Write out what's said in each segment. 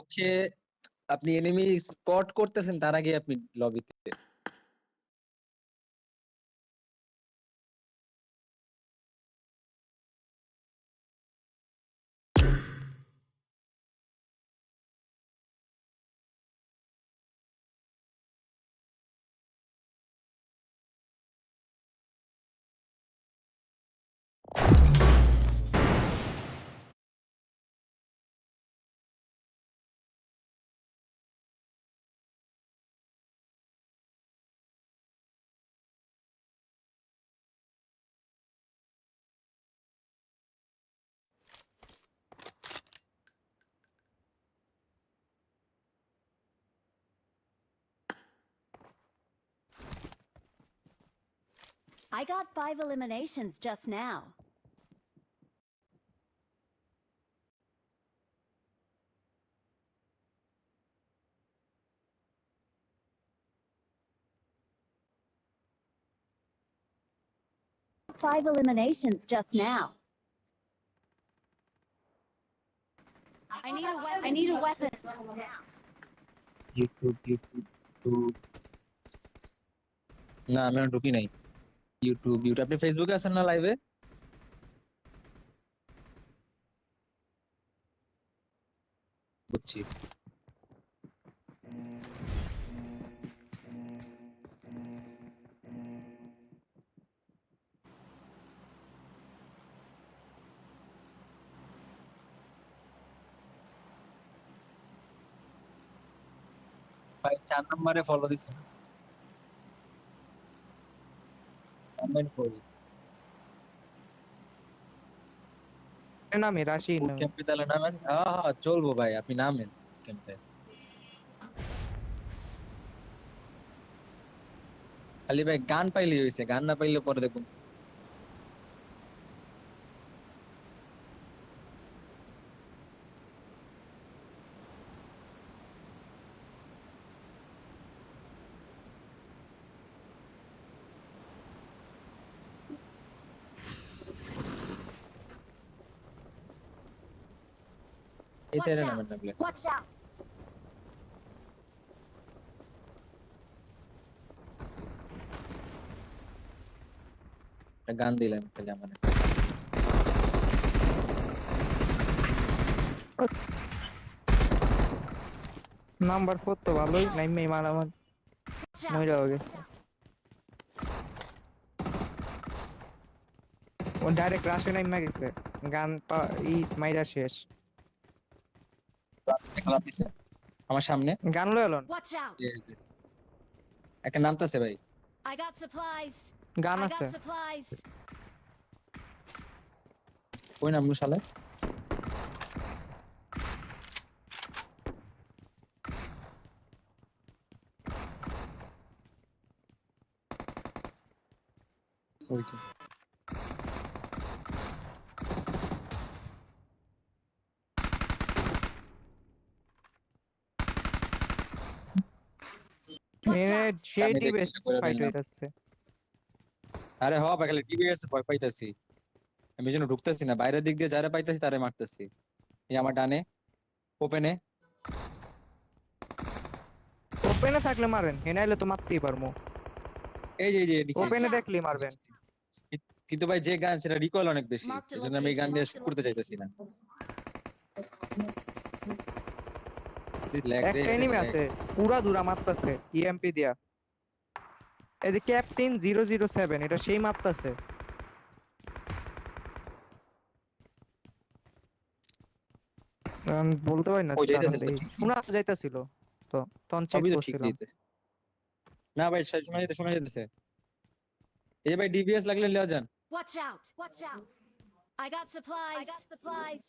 চোখে আপনি enemy spot করতেছেন তার আগে আপনি লবিতে I got five eliminations just now. Five eliminations just now. I need a weapon. I need a weapon. YouTube YouTube YouTube না আমি এখনো ঢুকি নাই ইউটিউব ইউটিউব আপনি ফেসবুকে আছেন না লাইভে বুঝছি। ভাই চার নম্বরে ফলো দিছেন কমেন্ট করি নামে রাশি নামে ক্যাম্পে তাহলে নামেন হ্যাঁ হ্যাঁ চলবো ভাই আপনি নামেন ক্যাম্পে খালি ভাই গান পাইলে হয়েছে গান না পাইলে পরে দেখুন এই সাইডে. নামেন. গান দিলাম নাম্বার ফোর তো ভালোই নাইমে মারামার. মইরা গেছে ও ডাইরেক্ট রাশে নাইমা গেছে গান পা- ই মাইরা শেষ খেলা দিছে আমার সামনে। গান লয় এলন একটা নামতাছে ভাই। I got supplies. গান আছে. ওই নাম শালা ওই যে। Watch সে আমি টিভি ফাইট হইতাছে। আরে হ খালি টিভি আছে ভয় পাইতাছি। আমি যেন ঢুকতেছি না বাইরের দিক দিয়ে যারা পাইতাছি তারে মারতেছি। এই আমার ডানে। ওপেনে ওপেনে থাকলে মারেন হেনাইলে তো মারতেই পারমু এই যে এই। ওপেনে দেখলি মারবেন। কিন্তু ভাই যে গান সেটা রিকল অনেক বেশি। এজন্য আমি এই গান দিয়ে শুট করতে চাইতেছি না। একটা এনিমি। আছে পুরা দূরা মারতাছে ইএমপি দিয়া এই যে ক্যাপ্টেন জিরো জিরো সেভেন এটা সেই মারতাছে বলতে পারি না যাইতাছে। শোনা তো যাইতাছিল তো তখন চেক করছিলাম না ভাই শোনা যেতে শোনা যেতেছে এই ভাই ডিবিএস লাগলে লিয়া যান Watch out. Watch out. I got supplies. I got supplies.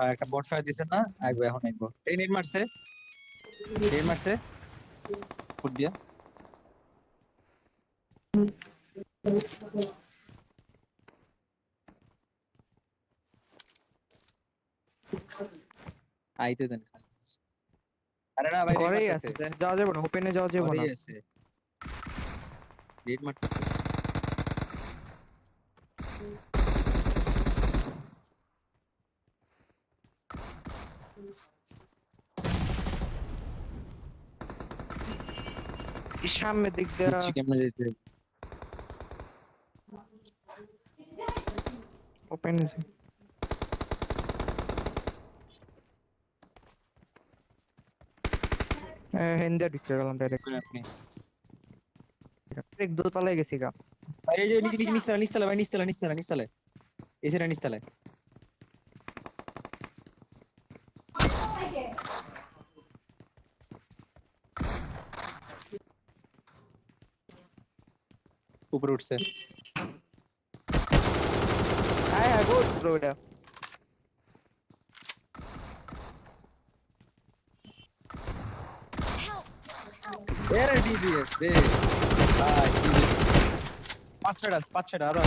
আর একটা বট ফায়ার দিছে না আইবো এখন আইবো। এই নেট মারছে? নেট মারছে? ফুট দিয়া আইতে দেন আরে না ভাই ঘরেই আছে। যাওয়া যাবে না ওপেনে যাওয়া যাবে না। আছে। মারতেছে। সামনের দিক দিয়ে। কেমনে যেতে? ওপেন হেন্দে ঢুকে গেলাম ডাইরেক্ট আপনি? ডাইরেক্ট দোতলায় গেছি গা। এই যে নিচে নিচে নিচতলা নিচতলা ভাই নিচতলা নিচতলা নিচতলায়। এসে নিচতলায়। উপরে উঠছে। হ্যাঁ হ্যাঁ ব্রো এটা এর ডিবিএস ভাই আরও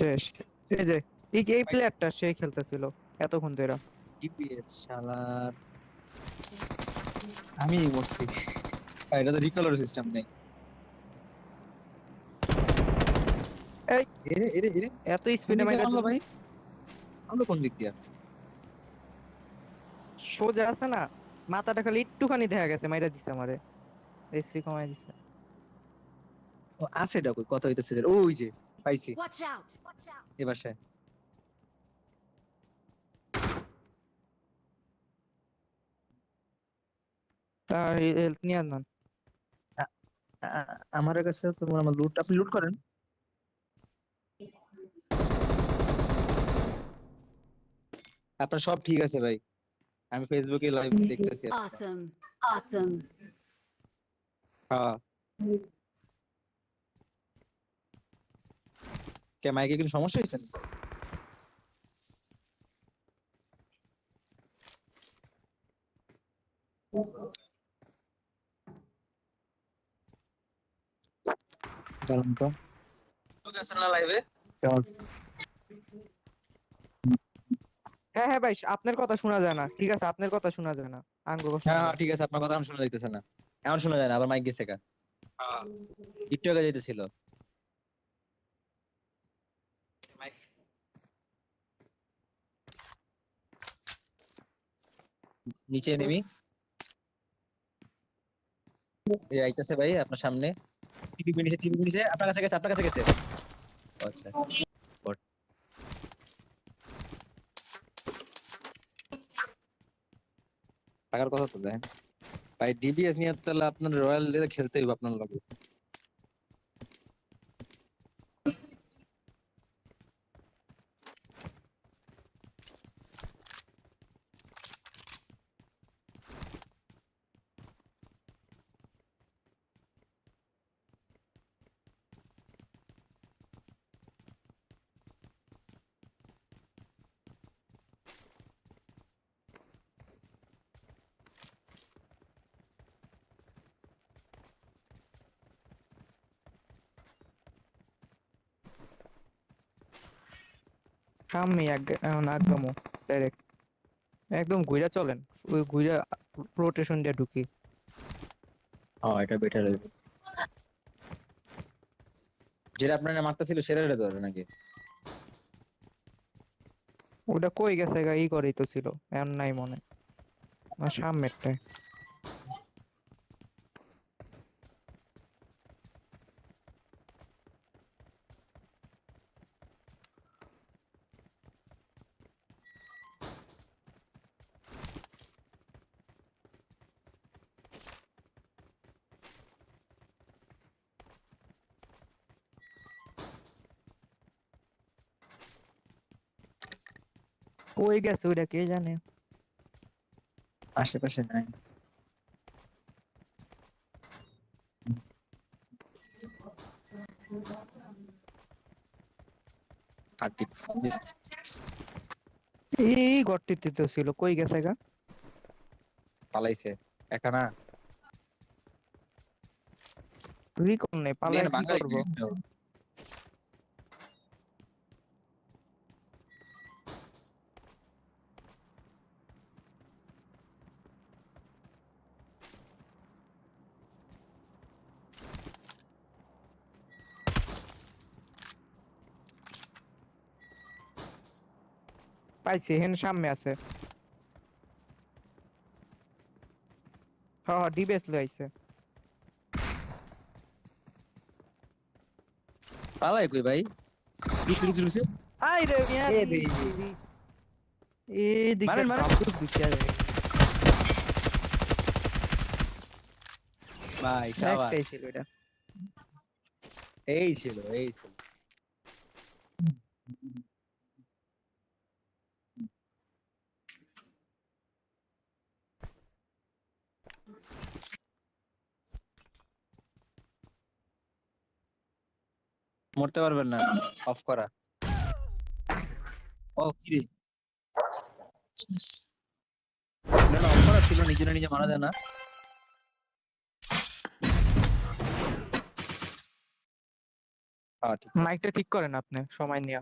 শেষ। এই যে এই এই প্লেয়ারটা সে খেলতেছিল এতক্ষণ ধরে। ডিবিএস শালার আমি বসছি এটা তো রিকলার সিস্টেম নেই। এই। এরে এরে এরে। এত স্পিডে মাইরা মারলো ভাই? আমরা কোন দিক দিয়া? সোজা আছে না মাথাটা খালি একটুখানি দেখা গেছে মাইরা দিছে আমারে। এসপি কমাই দিছে। ও আছে ডাকু কথা হইতেছে যে, ওই যে পাইছি। Watch out! Watch out! এ বাসায়। তা হেলথ নিয়ে আনমান আমার কাছে তোমার আমার লুট আপনি লুট করেন। আপনার সব ঠিক আছে ভাই আমি ফেসবুকে লাইভ দেখতেছি। Awesome. Awesome. হ্যাঁ কে মাইকে কোনো সমস্যা হয়েছে চলুন তো লাইভে হ্যাঁ হ্যাঁ ভাই আপনার কথা শোনা যায় না। ঠিক আছে আপনার কথা শোনা যায় না। আঙ্গুর কথা হ্যাঁ হ্যাঁ ঠিক আছে আপনার কথা এখন শোনা যাইতেছে না। এখন শোনা যায় না আবার মাইক গেছে কা একটু আগে যাইতেছিল। নিচে নেমি আইতাছে ভাই আপনার সামনে। টিপি নিচে টিপি নিচে আপনার কাছে গেছে আপনার কাছে গেছে। আচ্ছা। টাকার কথা তো দেখেন। ভাই ডিবিএস নিয়ে তাহলে আপনার রয়্যাল খেলতেই খেলতে হইব আপনার লগে। এক একদম ডাইরেক্ট একদম ঘুরা চলেন ওই ঘুরা রোটেশন দিয়ে ঢুকি। হ্যাঁ এটা বেটার হইব। যেটা আপনারা মারতেছিল সেটা এটা ধরে নাকি? ওটা কই গেছে গা? ই করেই তো ছিল এমন নাই মনে। আমার সামনেরটায়। কই গেছে ওইটা কে জানে? আশেপাশে নাই। এই গর্তিতে তো ছিল কই গেছে গা? পালাইছে একা না। তুই কোন নেই কি করব? পাইছি হেন সামনে আছে। হ হ ডিবেস লই আইছে। পালাই কই ভাই? রুকছে রুকছে রুকছে আই রে মিয়া এ। এই দিকে মারেন, মারেন। কাপড় দুইটা রে। ভাই শাবাশ এই ছিল এই ছিল। মরতে পারবেন না অফ করা। ও কি রে না অফ করা ছিল নিজে নিজে মারা যায় না। ঠিক মাইকটা ঠিক করেন আপনি সময় নিয়ে।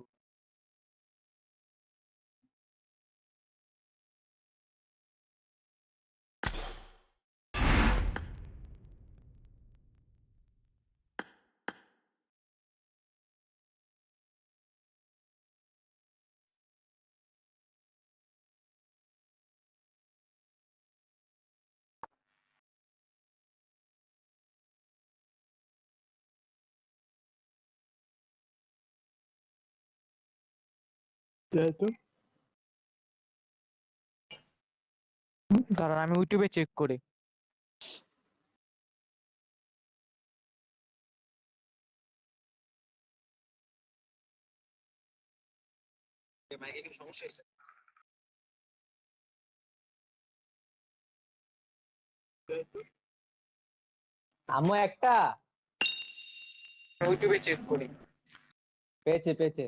দাঁড়ান আমি ইউটিউবে চেক করি। মাইকে কি সমস্যা হয়েছে আমু একটা ইউটিউবে চেক করি। পেয়েছে পেয়েছে।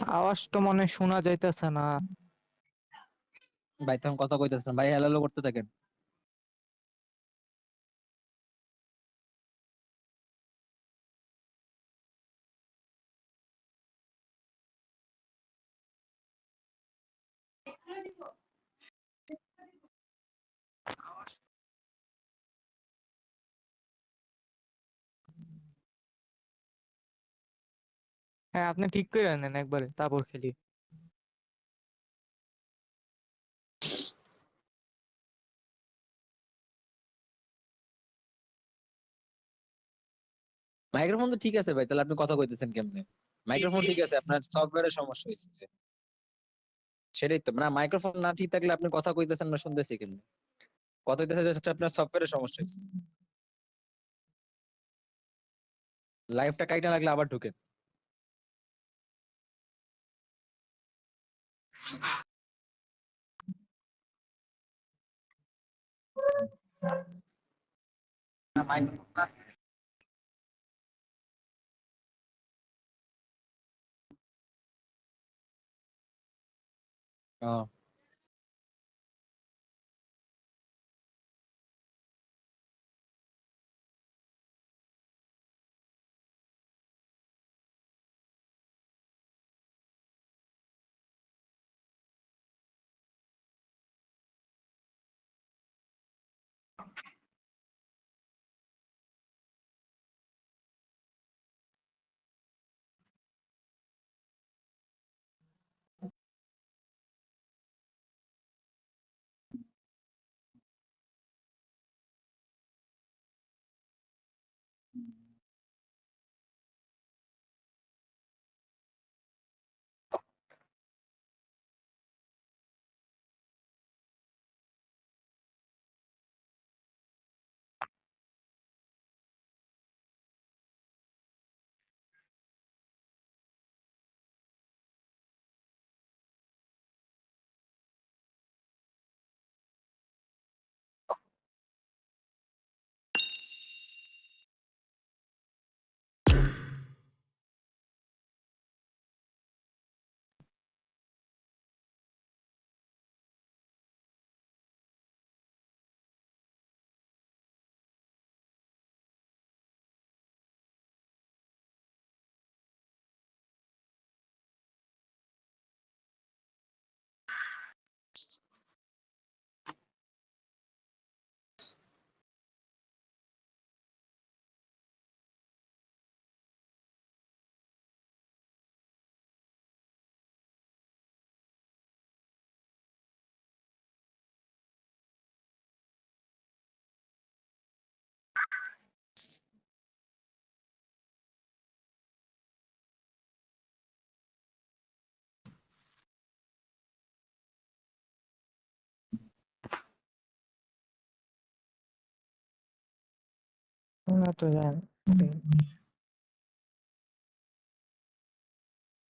আওয়াজ তো মনে শোনা যাইতেছে না। ভাই তখন কথা কইতেছেন ভাই হ্যালো করতে থাকেন। হ্যাঁ আপনি ঠিক করে নেন একবারে, তারপর খেলি। মাইক্রোফোন তো ঠিক আছে ভাই, তাহলে আপনি কথা কইতেছেন কেমনে? মাইক্রোফোন ঠিক আছে, আপনার সফটওয়্যারের সমস্যা হয়েছে সেটাই তো, না, মাইক্রোফোন না ঠিক থাকলে আপনি কথা কইতেছেন না, শুনতেছি কেমনে? কথা হইতেছে যে আপনার সফটওয়্যারের সমস্যা হয়েছে লাইভটা কাইটা লাগলে আবার ঢুকেন। না,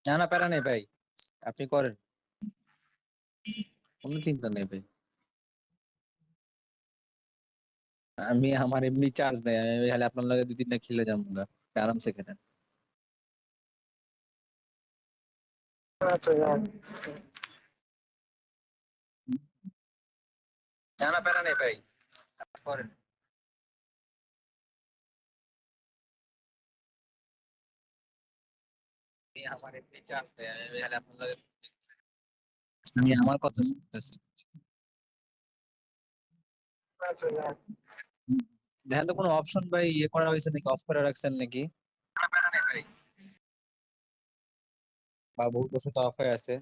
না। না প্যারা নেই ভাই। আপনি করেন। কোনো চিন্তা নেই ভাই। আমি আমার এমনি চার্জ নেই, আমি খালি আপনার লগে দুই তিনটা খেলে যাব, আরামসে খেলেন আমার এমনি চার্জ আমি আপনার আমি আমার কথা শুনতেছি। দেখেন তো কোনো অপশন ভাই ইয়ে করা হয়েছে নাকি অফ করে রাখছেন নাকি? বা ভুল বশত অফ হয়ে আছে।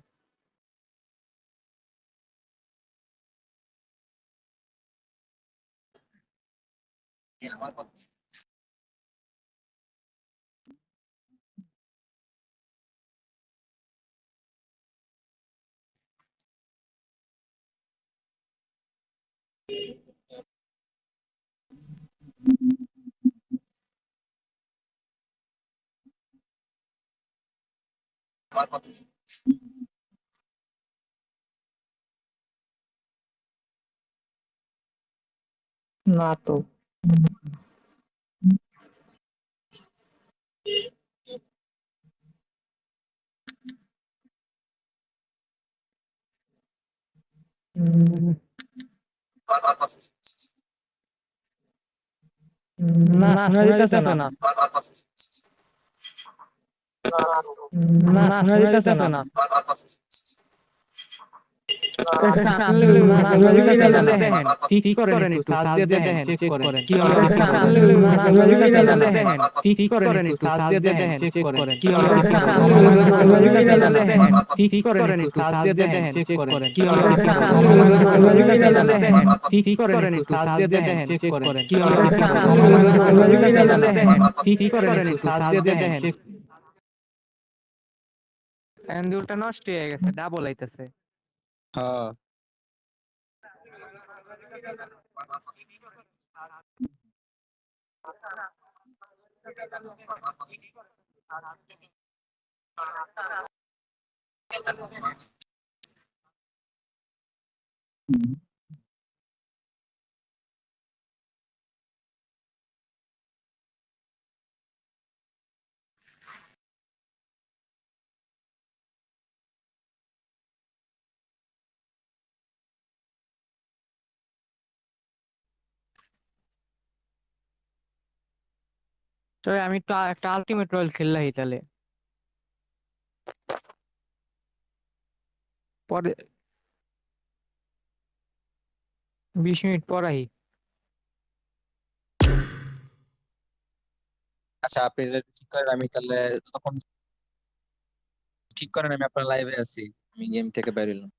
আমার কথা। না তো উম, আমার কথা না শোনা যাইতেছে না আমার কথা না শোনা যাইতেছে না আমার কথা দেখেন ঠিক করেন একটু সাজ দিয়ে দেখেন চেক করেন কি এন্ডুলটা নষ্ট হয়ে গেছে ডাবল আইতেছে। হ্যাঁ তো আমি তো একটা আলটিমেট রয়্যাল খেললাই তাহলে পরে বিশ মিনিট পরাই আচ্ছা আপনি এটা ঠিক করেন, আমি তাহলে তখন ঠিক করেন, আমি আপনার লাইভে আছি। আমি গেম থেকে বেরোলাম